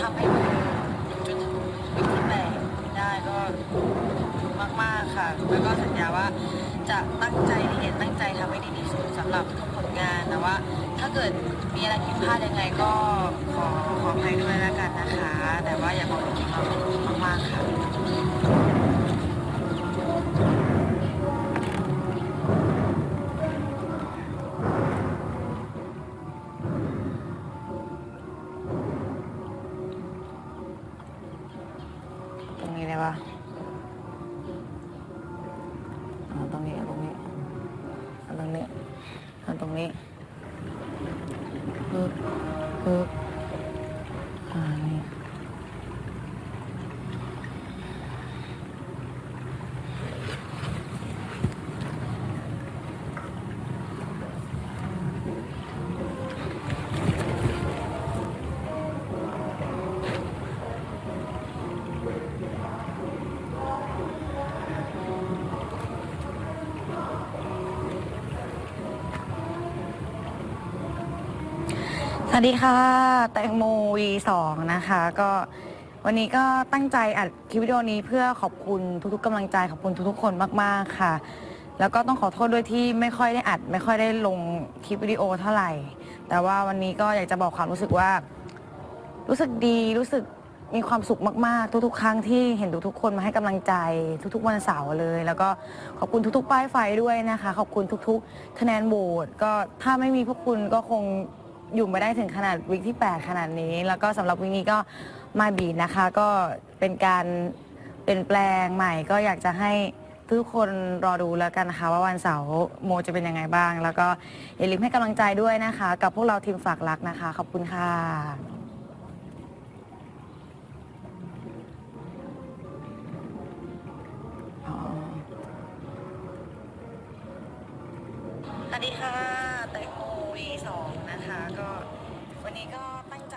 ทำให้โมอยู่จนถึงวิกที่แปดได้ก็มาก ๆ ค่ะ แล้วก็สัญญาว่าจะตั้งใจเรียนตั้งใจทำให้ดีที่สุดสำหรับทุกผลงานแต่ว่า ถ้าเกิดมีอะไรผิดพลาดยังไงก็ขอขออภัยด้วยแล้วกันนะคะ แต่ว่าอย่าบอกจริงๆเราเป็นมากๆค่ะ ได้ปะเอาตรงนี้เอาตรงนี้เอาตรงนี้เอาตรงนี้ปึ๊บปึ๊บ สวัสดีค่ะ แตงโมวีสองนะคะ ก็วันนี้ก็ตั้งใจอัดคลิปวิดีโอนี้เพื่อขอบคุณทุกๆกำลังใจขอบคุณทุกๆคนมากๆค่ะ แล้วก็ต้องขอโทษด้วยที่ไม่ค่อยได้อัด ไม่ค่อยได้ลงคลิปวิดีโอเท่าไหร่ แต่ว่าวันนี้ก็อยากจะบอกความรู้สึกว่า รู้สึกดีรู้สึกมีความสุขมากๆ ทุกๆ ครั้งที่เห็นทุกๆคนมาให้กำลังใจทุกๆ วันเสาร์เลย แล้วก็ขอบคุณทุกๆ ป้ายไฟด้วยนะคะ ขอบคุณทุกๆคะแนนโหวตก็ถ้าไม่มีพวกคุณก็คง อยู่ม่ได้ถึงขนาดวิกที่ 8 ขนาดนี้ แล้วก็สำหรับวิกนี้ก็มาบีดนะคะ ก็เป็นการเปลี่ยนแปลงใหม่ ก็อยากจะให้ทุกคนรอดูแล้วกันนะคะว่าวันเสาร์โมจะเป็นยังไงบ้าง แล้วก็อย่าลืมให้กำลังใจด้วยนะคะ กับพวกเราทีมฝากรักนะคะ ขอบคุณค่ะ สวัสดีค่ะแตงโม วีสองนะคะ ก็วันนี้ก็ตั้งใจ